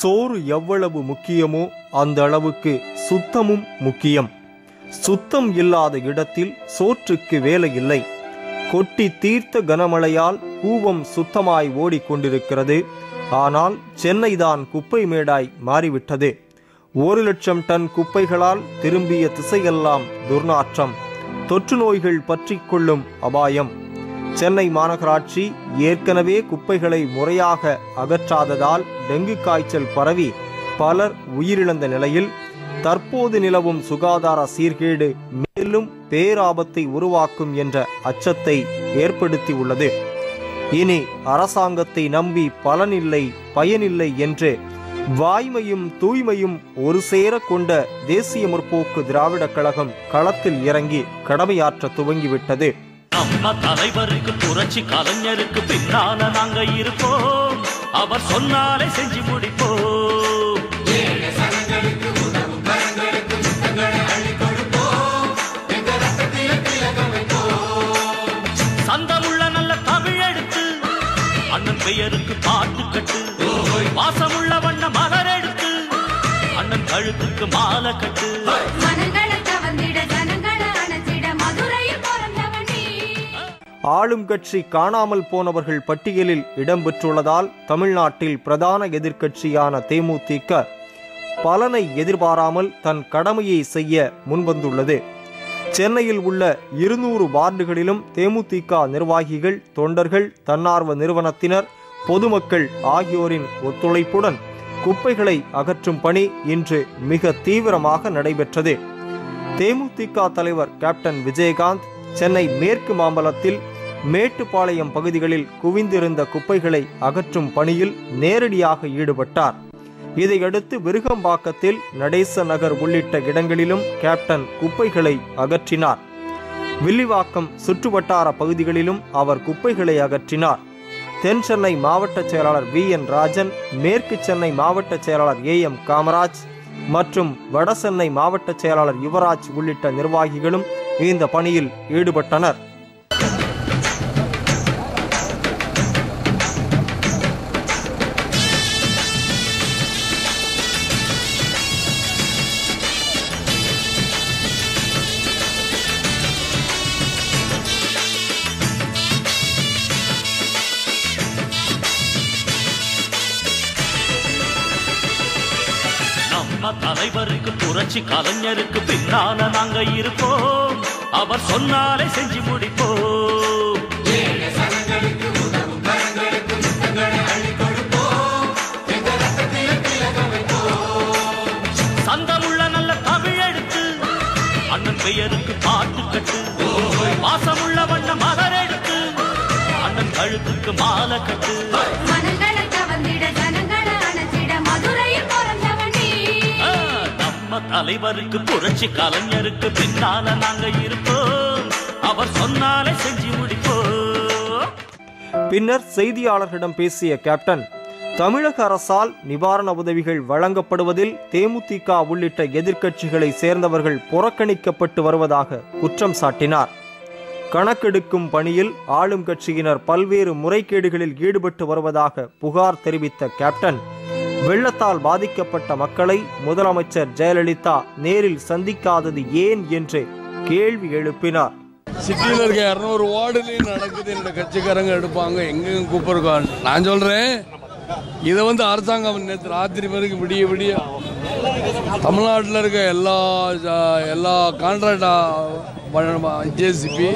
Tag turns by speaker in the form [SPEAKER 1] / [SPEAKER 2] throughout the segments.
[SPEAKER 1] சோறு எவ்வளவு முக்கியமோ அந்த அளவுக்கு சுத்தமும் முக்கியம் சுத்தம் இல்லாத இடத்தில் சோற்றுக்கு வேலை இல்லை கொட்டி தீர்த்த கனமழையால் கூவம் சுத்தமாய் ஓடிக்கொண்டிருக்கிறது ஆனால் சென்னைதான் குப்பை மேடாய் மாறிவிட்டது ஒரு லட்சம் டன் குப்பைகளால் திரும்பிய திசையெல்லாம் துர்நாற்றம் தொற்று நோய்கள் பற்றி கொள்ளும் அபாயம் சென்னை மாநகராட்சி ஏற்கனவே குப்பைகளை முறையாக அகற்றாததால் டெங்கு காய்ச்சல் பரவி பலர் உயிரிழந்த நிலையில் தற்போது நிலவும் சுகாதார சீர்கேடு மேலும் பேராபத்தை உருவாக்கும் என்ற அச்சத்தை ஏற்படுத்தி உள்ளது இனி அரசாங்கத்தை நம்பி பலனில்லை பயனில்லை என்று வாய்மையும் தூய்மையும் ஒரு சேர கொண்ட தேசிய முற்போக்கு திராவிடக் கழகம் களத்தில் இறங்கி கடமையாற்ற துவங்கிவிட்டது
[SPEAKER 2] நம்ம தலைவருக்கு புரட்சி கலைஞருக்கு பின்னால நாங்க இருப்போம் அவர் சொன்னாலே செஞ்சு முடிப்போம் சந்தமுள்ள நல்ல தமிழ் எடுத்து அண்ணன் பெயருக்கு பாட்டு கட்டு வாசமுள்ள வண்ண மலர் எடுத்து அண்ணன் கழுத்துக்கு மாலை கட்டு
[SPEAKER 1] ஆளும் கட்சி காணாமல் போனவர்கள் பட்டியலில் இடம்பெற்றுள்ளதால் தமிழ்நாட்டில் பிரதான எதிர்க்கட்சியான தேமுதிக பலனை எதிர்பாராமல் தன் கடமையை செய்ய முன்வந்துள்ளது சென்னையில் உள்ள இருநூறு வார்டுகளிலும் தேமுதிக நிர்வாகிகள் தொண்டர்கள் தன்னார்வ நிறுவனத்தினர் பொதுமக்கள் ஆகியோரின் ஒத்துழைப்புடன் குப்பைகளை அகற்றும் பணி இன்று மிக தீவிரமாக நடைபெற்றது தேமுதிக தலைவர் கேப்டன் விஜயகாந்த் சென்னை மேற்கு மாம்பலத்தில் மேட்டுப்பாளையம் பகுதிகளில் குவிந்திருந்த குப்பைகளை அகற்றும் பணியில் நேரடியாக ஈடுபட்டார் இதையடுத்து விருகம்பாக்கத்தில் நடேச நகர் உள்ளிட்ட இடங்களிலும் கேப்டன் குப்பைகளை அகற்றினார் வில்லிவாக்கம் சுற்றுவட்டார பகுதிகளிலும் அவர் குப்பைகளை அகற்றினார் தென் சென்னை மாவட்ட செயலாளர் வி என் ராஜன் மேற்கு சென்னை மாவட்ட செயலாளர் ஏ எம் காமராஜ் மற்றும் வடசென்னை மாவட்ட செயலாளர் யுவராஜ் உள்ளிட்ட நிர்வாகிகளும் இந்த பணியில் ஈடுபட்டனர்
[SPEAKER 2] கலைஞருக்கு புரட்சி கலைஞருக்கு பின்னால நாங்க இருப்போம் அவர் சொன்னாலே செஞ்சு முடிப்போம் சந்தமுள்ள நல்ல எடுத்து அண்ணன் பெயருக்கு பாட்டு கட்டு வாசமுள்ள வண்ண மலர் எடுத்து அண்ணன் கழுத்துக்கு மாலை கட்டு தலைவருக்கு புரட்சி கலைஞருக்கு பின்னால நாங்க இருப்போம் அவர் சொன்னாலே செஞ்சு முடிப்போம்
[SPEAKER 1] பின்னர் செய்தியாளர்களிடம் பேசிய கேப்டன் தமிழக அரசால் நிவாரண உதவிகள் வழங்கப்படுவதில் தேமுதிக உள்ளிட்ட எதிர்க்கட்சிகளை சேர்ந்தவர்கள் புறக்கணிக்கப்பட்டு வருவதாக குற்றம் சாட்டினார் கணக்கெடுக்கும் பணியில் ஆளும் கட்சியினர் பல்வேறு முறைகேடுகளில் ஈடுபட்டு வருவதாக புகார் தெரிவித்த கேப்டன் வெள்ளத்தால் பாதிக்கப்பட்ட மக்களை முதலமைச்சர் ஜெயலலிதா நேரில் சந்திக்காதது ஏன் என்று கேள்வி எழுப்பினார்
[SPEAKER 3] சிட்டியில் இருக்க இரநூறு வார்டுலையும் நடக்குது இந்த கட்சிக்காரங்க எடுப்பாங்க எங்கெங்க கூப்பிடுறாங்க நான் சொல்றேன் இதை வந்து அரசாங்கம் நேற்று ராத்திரி வரைக்கும் விடிய விடிய தமிழ்நாட்டில் இருக்க எல்லா எல்லா கான்ட்ராக்டா ஜேசிபி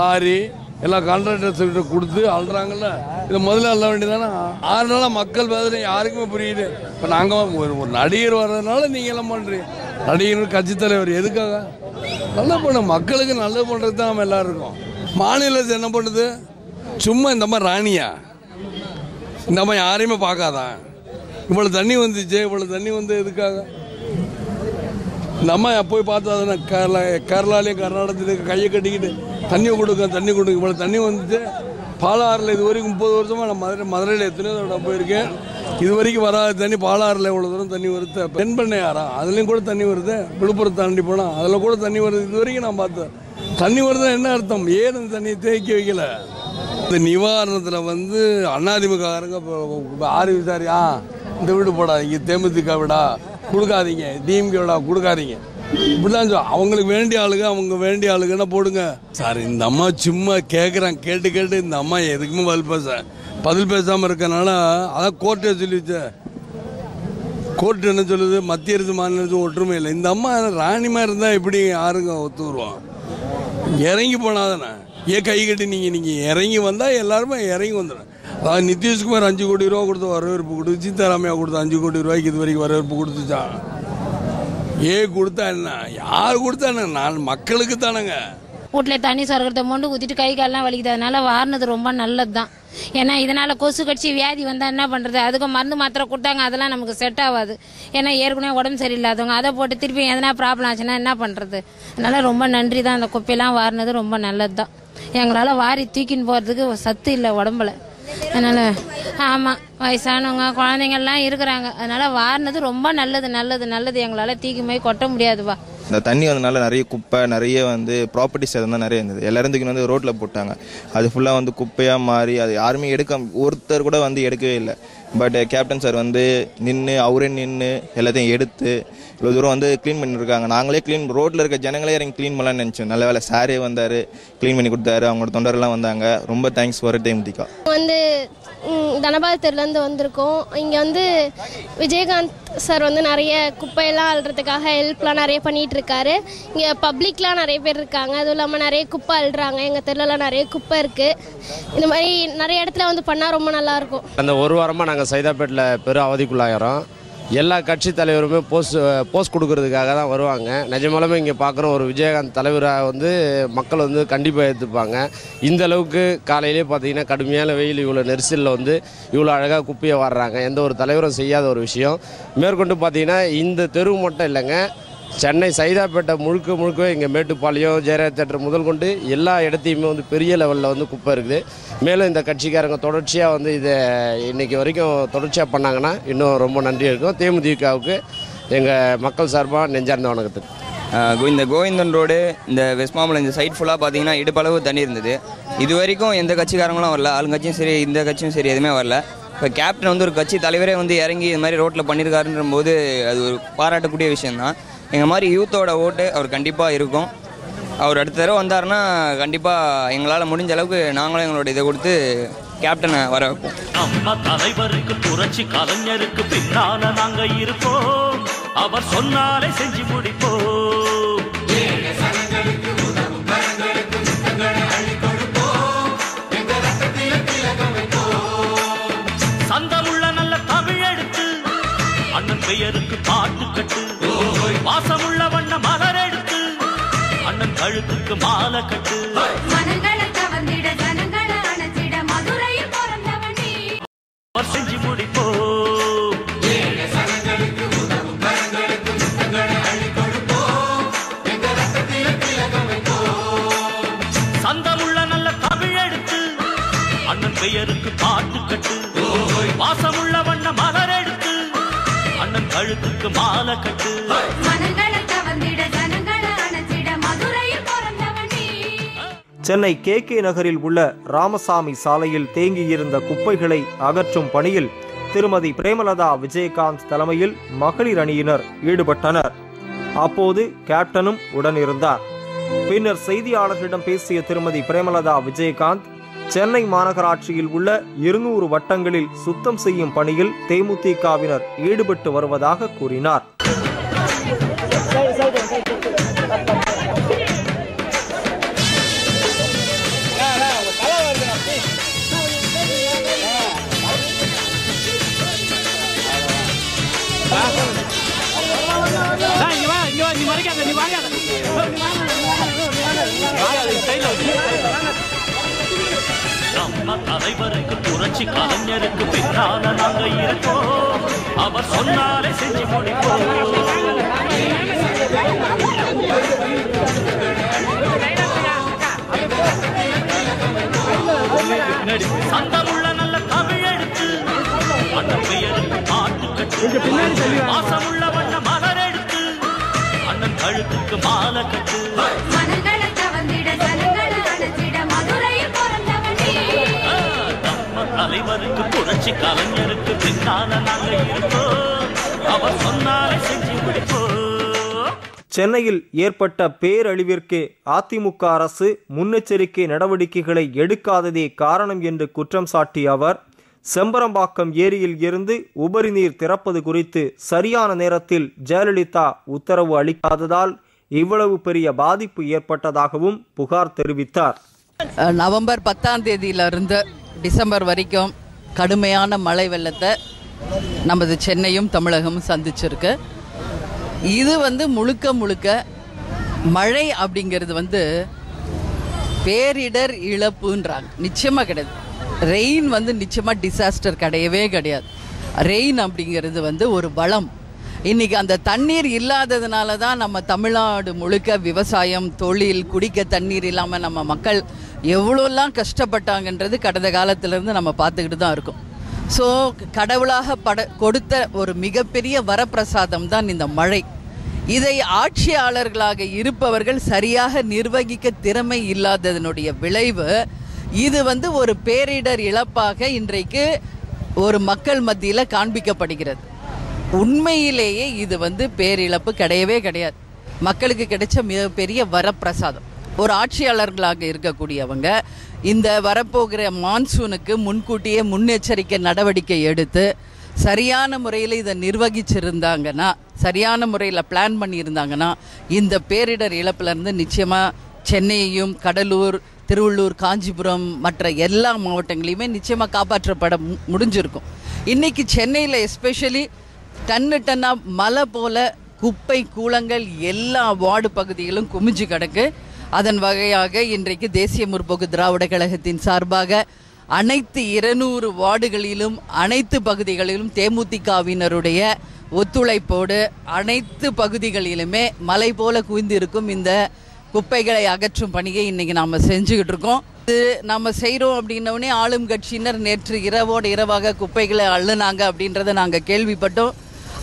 [SPEAKER 3] லாரி எல்லா கான்ட்ராக்டர்ஸ்கிட்ட கொடுத்து அழுறாங்கல்ல இது முதல்ல அள்ள வேண்டியதானே ஆறு நாளாக மக்கள் வேதனை யாருக்குமே புரியுது இப்போ நாங்கள் ஒரு ஒரு நடிகர் வர்றதுனால நீங்கள் எல்லாம் பண்ணுறீங்க நடிகர் கட்சி தலைவர் எதுக்காக நல்லா பண்ண மக்களுக்கு நல்லது பண்ணுறது தான் நம்ம எல்லாம் இருக்கோம் மாநில அரசு என்ன பண்ணுது சும்மா இந்த மாதிரி ராணியா இந்த மாதிரி யாரையுமே பார்க்காதான் இவ்வளோ தண்ணி வந்துச்சு இவ்வளோ தண்ணி வந்து எதுக்காக நம்ம போய் பார்த்தா கேரளா கேரளாலேயும் கர்நாடகத்துலேயும் கையை கட்டிக்கிட்டு தண்ணி கொடுக்க தண்ணி கொடுக்க இவ்வளோ தண்ணி வந்துட்டு பாலாறில் இது வரைக்கும் முப்பது வருஷமாக நான் மதுரை மதுரையில் எத்தனையோ தடவை போயிருக்கேன் இது வரைக்கும் வராத தண்ணி பாலாறில் இவ்வளோ தூரம் தண்ணி வருது தென்பண்ணையாரா அதுலேயும் கூட தண்ணி வருது விழுப்புரம் தாண்டி போனால் அதில் கூட தண்ணி வருது இது வரைக்கும் நான் பார்த்தேன் தண்ணி வருது என்ன அர்த்தம் ஏன் இந்த தண்ணியை தேக்கி வைக்கல இந்த நிவாரணத்தில் வந்து அதிமுகக்காரங்க ஆறு விசாரியா இந்த வீடு போடா இங்கே தேமுதிக விடா கொடுக்காதீங்க டிஎம்கேட கொடுக்காதீங்க இப்படிதான் அவங்களுக்கு வேண்டிய ஆளுங்க அவங்க வேண்டிய ஆளுங்கன்னா போடுங்க சார் இந்த அம்மா சும்மா கேட்குறேன் கேட்டு கேட்டு இந்த அம்மா எதுக்குமே பதில் பேச பதில் பேசாமல் இருக்கனால அதான் கோர்ட்டே சொல்லிச்சு கோர்ட் என்ன சொல்லுது மத்திய அரசு மாநில அரசு ஒற்றுமை இல்லை இந்த அம்மா ராணிமா இருந்தால் எப்படி யாருங்க ஒத்து வருவான் இறங்கி போனாதானே ஏன் கை கட்டி நீங்கள் நீங்கள் இறங்கி வந்தால் எல்லாருமே இறங்கி வந்துடும் அதான் நிதிஷ்குமார் அஞ்சு கோடி ரூபா கொடுத்து வரவேற்பு கொடுத்து சீதாராமையா கொடுத்த அஞ்சு கோடி ரூபாய்க்கு இது வரைக்கும் வரவேற்பு கொடுத்துச்சா ஏ கொடுத்தா என்ன யார் கொடுத்தா என்ன நான் மக்களுக்கு தானேங்க
[SPEAKER 4] வீட்டில் தண்ணி சொர்க்கத்தை மொண்டு ஊத்திட்டு கை காலெல்லாம் வலிக்குது வாரினது ரொம்ப நல்லது தான் ஏன்னா இதனால் கொசு கட்சி வியாதி வந்தால் என்ன பண்ணுறது அதுக்கு மருந்து மாத்திரை கொடுத்தாங்க அதெல்லாம் நமக்கு செட் ஆகாது ஏன்னா ஏற்கனவே உடம்பு சரியில்லாதவங்க அதை போட்டு திருப்பி எதனா ப்ராப்ளம் ஆச்சுன்னா என்ன பண்ணுறது அதனால் ரொம்ப நன்றி தான் அந்த குப்பையெல்லாம் வாரினது ரொம்ப நல்லது தான் எங்களால் வாரி தூக்கின்னு போகிறதுக்கு சத்து இல்லை உடம்புல அதனால் ஆமாம் வயசானவங்க குழந்தைங்கள்லாம் இருக்கிறாங்க அதனால் வாரினது ரொம்ப நல்லது நல்லது நல்லது எங்களால் தீக்குமே கொட்ட முடியாதுவா
[SPEAKER 5] இந்த தண்ணி வந்தனால நிறைய குப்பை நிறைய வந்து ப்ராப்பர்ட்டி சேதம் தான் நிறைய இருந்தது எல்லா இடத்துக்கும் வந்து ரோட்டில் போட்டாங்க அது ஃபுல்லாக வந்து குப்பையாக மாறி அது யாருமே எடுக்க ஒருத்தர் கூட வந்து எடுக்கவே இல்லை பட் கேப்டன் சார் வந்து நின்று அவரே நின்று எல்லாத்தையும் எடுத்து இவ்வளோ தூரம் வந்து க்ளீன் பண்ணியிருக்காங்க நாங்களே க்ளீன் ரோட்டில் இருக்க ஜனங்களே இறங்கி க்ளீன் பண்ணலாம்னு நினச்சோம் நல்ல வேலை சாரே வந்தார் க்ளீன் பண்ணி கொடுத்தாரு அவங்களோட தொண்டர்லாம் வந்தாங்க ரொம்ப தேங்க்ஸ் ஃபார் தேமுதிகா
[SPEAKER 6] வந்து தெருலேருந்து வந்திருக்கோம் இங்கே வந்து விஜயகாந்த் சார் வந்து நிறைய குப்பையெல்லாம் அழுறதுக்காக ஹெல்ப்லாம் நிறைய பண்ணிகிட்டு இருக்காரு இங்கே பப்ளிக்லாம் நிறைய பேர் இருக்காங்க அதுவும் இல்லாமல் நிறைய குப்பை அழுறாங்க எங்கள் தெருலலாம் நிறைய குப்பை இருக்குது இந்த மாதிரி நிறைய இடத்துல வந்து பண்ணால் ரொம்ப நல்லாயிருக்கும்
[SPEAKER 7] அந்த ஒரு வாரமாக நாங்கள் சைதாப்பேட்டில் பெரும் அவதிக்குள்ளாயிரம் எல்லா கட்சி தலைவருமே போஸ்ட் போஸ்ட் கொடுக்கறதுக்காக தான் வருவாங்க நிஜமாலுமே இங்கே பார்க்குற ஒரு விஜயகாந்த் தலைவராக வந்து மக்கள் வந்து கண்டிப்பாக ஏற்றுப்பாங்க இந்த அளவுக்கு காலையிலே பார்த்தீங்கன்னா கடுமையான வெயில் இவ்வளோ நெரிசலில் வந்து இவ்வளோ அழகாக குப்பியை வர்றாங்க எந்த ஒரு தலைவரும் செய்யாத ஒரு விஷயம் மேற்கொண்டு பார்த்தீங்கன்னா இந்த தெரு மட்டும் இல்லைங்க சென்னை சைதாப்பேட்டை முழுக்க முழுக்க இங்கே மேட்டுப்பாளையம் ஜெயரா தேட்டர் முதல் கொண்டு எல்லா இடத்தையுமே வந்து பெரிய லெவலில் வந்து குப்பை இருக்குது மேலும் இந்த கட்சிக்காரங்க தொடர்ச்சியாக வந்து இதை இன்றைக்கி வரைக்கும் தொடர்ச்சியாக பண்ணாங்கன்னா இன்னும் ரொம்ப நன்றி இருக்கும் தேமுதிகவுக்கு எங்கள் மக்கள் சார்பாக நெஞ்சார்ந்த
[SPEAKER 8] வணக்கத்துக்கு இந்த கோவிந்தன் ரோடு இந்த வெஸ்ட் இந்த சைட் ஃபுல்லாக பார்த்தீங்கன்னா இடுப்பளவு தண்ணி இருந்தது இது வரைக்கும் எந்த கட்சிக்காரங்களும் வரல ஆளுங்கட்சியும் சரி இந்த கட்சியும் சரி எதுவுமே வரல இப்போ கேப்டன் வந்து ஒரு கட்சி தலைவரே வந்து இறங்கி இது மாதிரி ரோட்டில் பண்ணியிருக்காருன்ற போது அது ஒரு பாராட்டக்கூடிய விஷயந்தான் எங்கள் மாதிரி யூத்தோட ஓட்டு அவர் கண்டிப்பாக இருக்கும் அவர் அடுத்த தடவை வந்தார்னா கண்டிப்பாக எங்களால் முடிஞ்ச அளவுக்கு நாங்களும் எங்களோட இதை கொடுத்து கேப்டனை வர வைப்போம்
[SPEAKER 2] நம்ம தலைவருக்கு புரட்சி கலைஞருக்கு பின்னால நாங்கள் இருப்போம் அவர் சொன்னாலே செஞ்சு முடிப்போம் சந்தமுள்ள நல்ல எடுத்து ஒரு மாலை கட்டு பெயருக்கு பாட்டு கட்டு வாசமுள்ள வண்ண மலர் எடுத்து அண்ணன் கழுத்துக்கு மாலை கட்டு
[SPEAKER 1] சென்னை கே கே நகரில் உள்ள ராமசாமி சாலையில் தேங்கியிருந்த குப்பைகளை அகற்றும் பணியில் திருமதி பிரேமலதா விஜயகாந்த் தலைமையில் மகளிர் அணியினர் ஈடுபட்டனர் அப்போது கேப்டனும் உடனிருந்தார் பின்னர் செய்தியாளர்களிடம் பேசிய திருமதி பிரேமலதா விஜயகாந்த் சென்னை மாநகராட்சியில் உள்ள இருநூறு வட்டங்களில் சுத்தம் செய்யும் பணியில் தேமுதிகவினர் ஈடுபட்டு வருவதாக கூறினார்
[SPEAKER 2] தலைவருக்கு புரட்சி கலைஞருக்கு பின்னால நாங்க இருக்கோம் அவர் சொன்னாலே செஞ்சு முடிப்போம் புரட்சி கலைஞருக்கு பின்னால நாங்க இருப்போம் அவர் சொன்னாலே செஞ்சு முடிப்போம்
[SPEAKER 1] சென்னையில் ஏற்பட்ட பேரழிவிற்கு அதிமுக அரசு முன்னெச்சரிக்கை நடவடிக்கைகளை எடுக்காததே காரணம் என்று குற்றம் சாட்டிய அவர் செம்பரம்பாக்கம் ஏரியில் இருந்து உபரி நீர் திறப்பது குறித்து சரியான நேரத்தில் ஜெயலலிதா உத்தரவு அளிக்காததால் இவ்வளவு பெரிய பாதிப்பு ஏற்பட்டதாகவும் புகார் தெரிவித்தார்
[SPEAKER 9] நவம்பர் பத்தாம் தேதியிலிருந்து டிசம்பர் வரைக்கும் கடுமையான மழை வெள்ளத்தை நமது சென்னையும் தமிழகமும் சந்திச்சிருக்கு இது வந்து முழுக்க முழுக்க மழை அப்படிங்கிறது வந்து பேரிடர் இழப்புன்றாங்க நிச்சயமாக கிடையாது ரெயின் வந்து நிச்சயமாக டிசாஸ்டர் கிடையவே கிடையாது ரெயின் அப்படிங்கிறது வந்து ஒரு வளம் இன்றைக்கி அந்த தண்ணீர் இல்லாததுனால தான் நம்ம தமிழ்நாடு முழுக்க விவசாயம் தொழில் குடிக்க தண்ணீர் இல்லாமல் நம்ம மக்கள் எவ்வளோலாம் கஷ்டப்பட்டாங்கன்றது கடந்த காலத்திலேருந்து நம்ம பார்த்துக்கிட்டு தான் இருக்கோம் ஸோ கடவுளாக பட கொடுத்த ஒரு மிகப்பெரிய வரப்பிரசாதம் தான் இந்த மழை இதை ஆட்சியாளர்களாக இருப்பவர்கள் சரியாக நிர்வகிக்க திறமை இல்லாததனுடைய விளைவு இது வந்து ஒரு பேரிடர் இழப்பாக இன்றைக்கு ஒரு மக்கள் மத்தியில் காண்பிக்கப்படுகிறது உண்மையிலேயே இது வந்து பேரிழப்பு கிடையவே கிடையாது மக்களுக்கு கிடைச்ச மிகப்பெரிய வரப்பிரசாதம் ஒரு ஆட்சியாளர்களாக இருக்கக்கூடியவங்க இந்த வரப்போகிற மான்சூனுக்கு முன்கூட்டியே முன்னெச்சரிக்கை நடவடிக்கை எடுத்து சரியான முறையில் இதை நிர்வகிச்சிருந்தாங்கன்னா சரியான முறையில் பிளான் பண்ணியிருந்தாங்கன்னா இந்த பேரிடர் இழப்பிலேருந்து நிச்சயமாக சென்னையையும் கடலூர் திருவள்ளூர் காஞ்சிபுரம் மற்ற எல்லா மாவட்டங்களையுமே நிச்சயமாக காப்பாற்றப்பட முடிஞ்சிருக்கும் இன்றைக்கி சென்னையில் எஸ்பெஷலி டன்னு டன்னாக மலை போல் குப்பை கூலங்கள் எல்லா வார்டு பகுதிகளும் குமிஞ்சு கிடக்கு அதன் வகையாக இன்றைக்கு தேசிய முற்போக்கு திராவிட கழகத்தின் சார்பாக அனைத்து இருநூறு வார்டுகளிலும் அனைத்து பகுதிகளிலும் தேமுதிகவினருடைய ஒத்துழைப்போடு அனைத்து பகுதிகளிலுமே மலை போல குவிந்திருக்கும் இந்த குப்பைகளை அகற்றும் பணியை இன்னைக்கு நாம் செஞ்சுக்கிட்டு இருக்கோம் இது நம்ம செய்கிறோம் அப்படின்னோடனே ஆளும் கட்சியினர் நேற்று இரவோடு இரவாக குப்பைகளை அள்ளுனாங்க அப்படின்றத நாங்கள் கேள்விப்பட்டோம்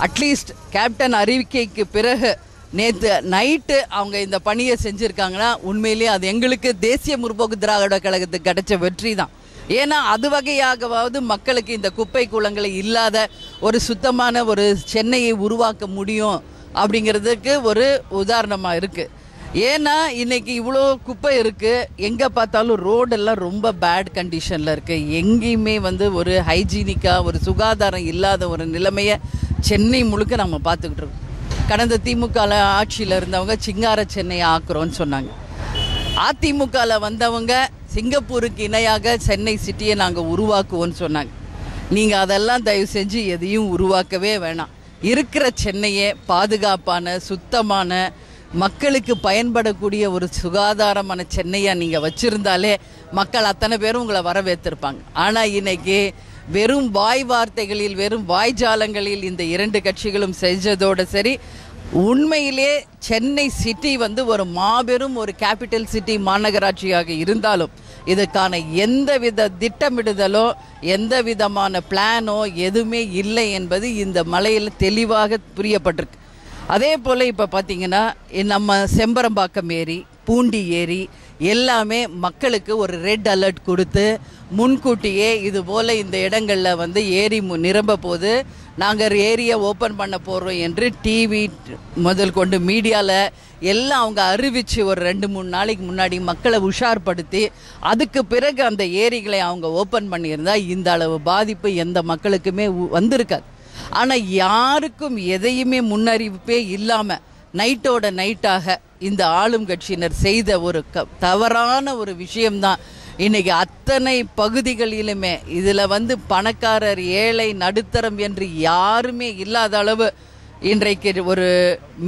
[SPEAKER 9] அட்லீஸ்ட் கேப்டன் அறிவிக்கைக்கு பிறகு நேற்று நைட்டு அவங்க இந்த பணியை செஞ்சுருக்காங்கன்னா உண்மையிலேயே அது எங்களுக்கு தேசிய முற்போக்கு திராவிட கழகத்துக்கு கிடைச்ச வெற்றி தான் ஏன்னா அது வகையாகவாவது மக்களுக்கு இந்த குப்பை குளங்களை இல்லாத ஒரு சுத்தமான ஒரு சென்னையை உருவாக்க முடியும் அப்படிங்கிறதுக்கு ஒரு உதாரணமாக இருக்குது ஏன்னா இன்றைக்கி இவ்வளோ குப்பை இருக்குது எங்கே பார்த்தாலும் ரோடெல்லாம் ரொம்ப பேட் கண்டிஷனில் இருக்குது எங்கேயுமே வந்து ஒரு ஹைஜீனிக்காக ஒரு சுகாதாரம் இல்லாத ஒரு நிலைமையை சென்னை முழுக்க நம்ம பார்த்துக்கிட்டு இருக்கோம் கடந்த திமுக ஆட்சியில் இருந்தவங்க சிங்கார சென்னையை ஆக்குறோன்னு சொன்னாங்க அதிமுகவில் வந்தவங்க சிங்கப்பூருக்கு இணையாக சென்னை சிட்டியை நாங்கள் உருவாக்குவோன்னு சொன்னாங்க நீங்கள் அதெல்லாம் தயவு செஞ்சு எதையும் உருவாக்கவே வேணாம் இருக்கிற சென்னையே பாதுகாப்பான சுத்தமான மக்களுக்கு பயன்படக்கூடிய ஒரு சுகாதாரமான சென்னையாக நீங்கள் வச்சுருந்தாலே மக்கள் அத்தனை பேரும் உங்களை வரவேற்றிருப்பாங்க ஆனால் இன்னைக்கு வெறும் வாய் வார்த்தைகளில் வெறும் வாய் ஜாலங்களில் இந்த இரண்டு கட்சிகளும் செஞ்சதோடு சரி உண்மையிலே சென்னை சிட்டி வந்து ஒரு மாபெரும் ஒரு கேபிட்டல் சிட்டி மாநகராட்சியாக இருந்தாலும் இதுக்கான எந்த வித திட்டமிடுதலோ எந்த விதமான பிளானோ எதுவுமே இல்லை என்பது இந்த மலையில் தெளிவாக புரியப்பட்டிருக்கு அதே போல் இப்போ பார்த்திங்கன்னா நம்ம செம்பரம்பாக்கம் ஏரி பூண்டி ஏரி எல்லாமே மக்களுக்கு ஒரு ரெட் அலர்ட் கொடுத்து முன்கூட்டியே இது இந்த இடங்களில் வந்து ஏரி நிரம்ப போது நாங்கள் ஏரியை ஓப்பன் பண்ண போகிறோம் என்று டிவி முதல் கொண்டு மீடியாவில் எல்லாம் அவங்க அறிவித்து ஒரு ரெண்டு மூணு நாளைக்கு முன்னாடி மக்களை உஷார்படுத்தி அதுக்கு பிறகு அந்த ஏரிகளை அவங்க ஓப்பன் பண்ணியிருந்தா இந்த அளவு பாதிப்பு எந்த மக்களுக்குமே வந்திருக்காது ஆனால் யாருக்கும் எதையுமே முன்னறிவிப்பே இல்லாமல் நைட்டோட நைட்டாக இந்த ஆளும் கட்சியினர் செய்த ஒரு க தவறான ஒரு விஷயம்தான் இன்னைக்கு அத்தனை பகுதிகளிலுமே இதில் வந்து பணக்காரர் ஏழை நடுத்தரம் என்று யாருமே இல்லாத அளவு இன்றைக்கு ஒரு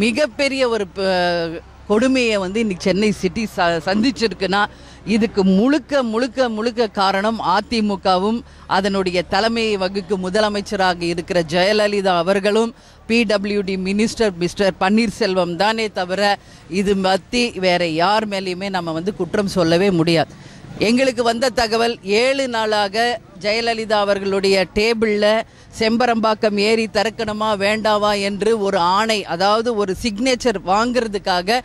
[SPEAKER 9] மிகப்பெரிய ஒரு கொடுமையை வந்து இன்னைக்கு சென்னை சிட்டி ச சந்திச்சிருக்குன்னா இதுக்கு முழுக்க முழுக்க முழுக்க காரணம் அதிமுகவும் அதனுடைய தலைமையை வகுக்கும் முதலமைச்சராக இருக்கிற ஜெயலலிதா அவர்களும் பிடபிள்யூடி மினிஸ்டர் மிஸ்டர் பன்னீர்செல்வம் தானே தவிர இது பற்றி வேற யார் மேலேயுமே நம்ம வந்து குற்றம் சொல்லவே முடியாது எங்களுக்கு வந்த தகவல் ஏழு நாளாக ஜெயலலிதா அவர்களுடைய டேபிளில் செம்பரம்பாக்கம் ஏறி திறக்கணுமா வேண்டாவா என்று ஒரு ஆணை அதாவது ஒரு சிக்னேச்சர் வாங்கிறதுக்காக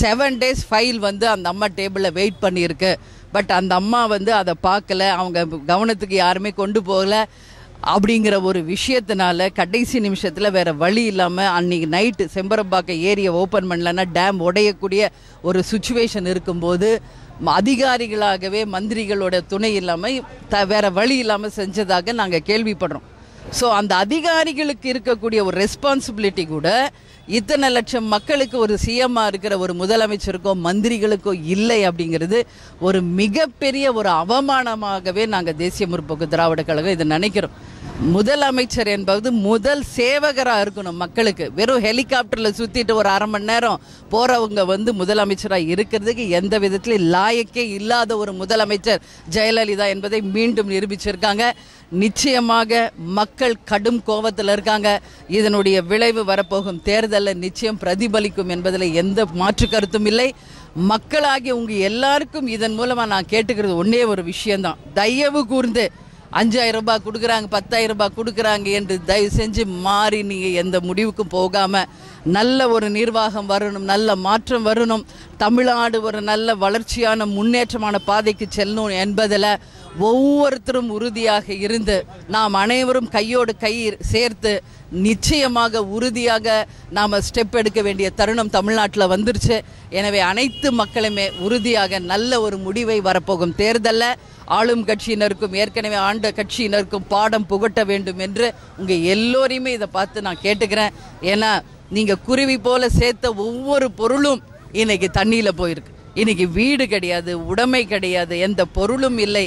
[SPEAKER 9] செவன் டேஸ் ஃபைல் வந்து அந்த அம்மா டேபிளில் வெயிட் பண்ணியிருக்கு பட் அந்த அம்மா வந்து அதை பார்க்கல அவங்க கவனத்துக்கு யாருமே கொண்டு போகலை அப்படிங்கிற ஒரு விஷயத்தினால கடைசி நிமிஷத்தில் வேறு வழி இல்லாமல் அன்றைக்கி நைட்டு செம்பரம்பாக்கம் ஏரியை ஓப்பன் பண்ணலன்னா டேம் உடையக்கூடிய ஒரு சுச்சுவேஷன் இருக்கும்போது அதிகாரிகளாகவே மந்திரிகளோட துணை இல்லாமல் த வேறு வழி இல்லாமல் செஞ்சதாக நாங்கள் கேள்விப்படுறோம் ஸோ அந்த அதிகாரிகளுக்கு இருக்கக்கூடிய ஒரு ரெஸ்பான்சிபிலிட்டி கூட இத்தனை லட்சம் மக்களுக்கு ஒரு சிஎம்மாக இருக்கிற ஒரு முதலமைச்சருக்கோ மந்திரிகளுக்கோ இல்லை அப்படிங்கிறது ஒரு மிகப்பெரிய ஒரு அவமானமாகவே நாங்கள் தேசிய முற்போக்கு திராவிட கழகம் இதை நினைக்கிறோம் முதலமைச்சர் என்பது முதல் சேவகராக இருக்கணும் மக்களுக்கு வெறும் ஹெலிகாப்டரில் சுற்றிட்டு ஒரு அரை மணி நேரம் போகிறவங்க வந்து முதலமைச்சராக இருக்கிறதுக்கு எந்த விதத்திலையும் லாயக்கே இல்லாத ஒரு முதலமைச்சர் ஜெயலலிதா என்பதை மீண்டும் நிரூபிச்சிருக்காங்க நிச்சயமாக மக்கள் கடும் கோபத்தில் இருக்காங்க இதனுடைய விளைவு வரப்போகும் தேர்தலில் நிச்சயம் பிரதிபலிக்கும் என்பதில் எந்த மாற்று கருத்தும் இல்லை மக்களாகிய உங்கள் எல்லாருக்கும் இதன் மூலமாக நான் கேட்டுக்கிறது ஒன்றே ஒரு விஷயந்தான் தயவு கூர்ந்து அஞ்சாயிரம் ரூபாய் கொடுக்குறாங்க பத்தாயிரம் ரூபாய் கொடுக்குறாங்க என்று தயவு செஞ்சு மாறி நீங்கள் எந்த முடிவுக்கும் போகாமல் நல்ல ஒரு நிர்வாகம் வரணும் நல்ல மாற்றம் வரணும் தமிழ்நாடு ஒரு நல்ல வளர்ச்சியான முன்னேற்றமான பாதைக்கு செல்லணும் என்பதில் ஒவ்வொருத்தரும் உறுதியாக இருந்து நாம் அனைவரும் கையோடு கை சேர்த்து நிச்சயமாக உறுதியாக நாம் ஸ்டெப் எடுக்க வேண்டிய தருணம் தமிழ்நாட்டில் வந்துருச்சு எனவே அனைத்து மக்களுமே உறுதியாக நல்ல ஒரு முடிவை வரப்போகும் தேர்தலில் ஆளும் கட்சியினருக்கும் ஏற்கனவே ஆண்ட கட்சியினருக்கும் பாடம் புகட்ட வேண்டும் என்று உங்கள் எல்லோரையுமே இதை பார்த்து நான் கேட்டுக்கிறேன் ஏன்னா நீங்கள் குருவி போல சேர்த்த ஒவ்வொரு பொருளும் இன்னைக்கு தண்ணியில் போயிருக்கு இன்னைக்கு வீடு கிடையாது உடைமை கிடையாது எந்த பொருளும் இல்லை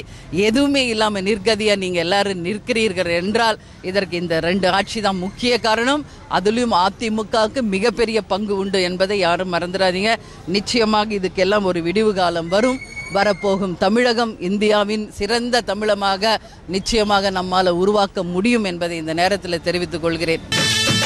[SPEAKER 9] எதுவுமே இல்லாமல் நிர்கதியாக நீங்கள் எல்லாரும் நிற்கிறீர்கள் என்றால் இதற்கு இந்த ரெண்டு ஆட்சி தான் முக்கிய காரணம் அதுலயும் அதிமுகவுக்கு மிகப்பெரிய பங்கு உண்டு என்பதை யாரும் மறந்துடாதீங்க நிச்சயமாக இதுக்கெல்லாம் ஒரு விடிவு காலம் வரும் வரப்போகும் தமிழகம் இந்தியாவின் சிறந்த தமிழமாக நிச்சயமாக நம்மால் உருவாக்க முடியும் என்பதை இந்த நேரத்தில் தெரிவித்துக் கொள்கிறேன்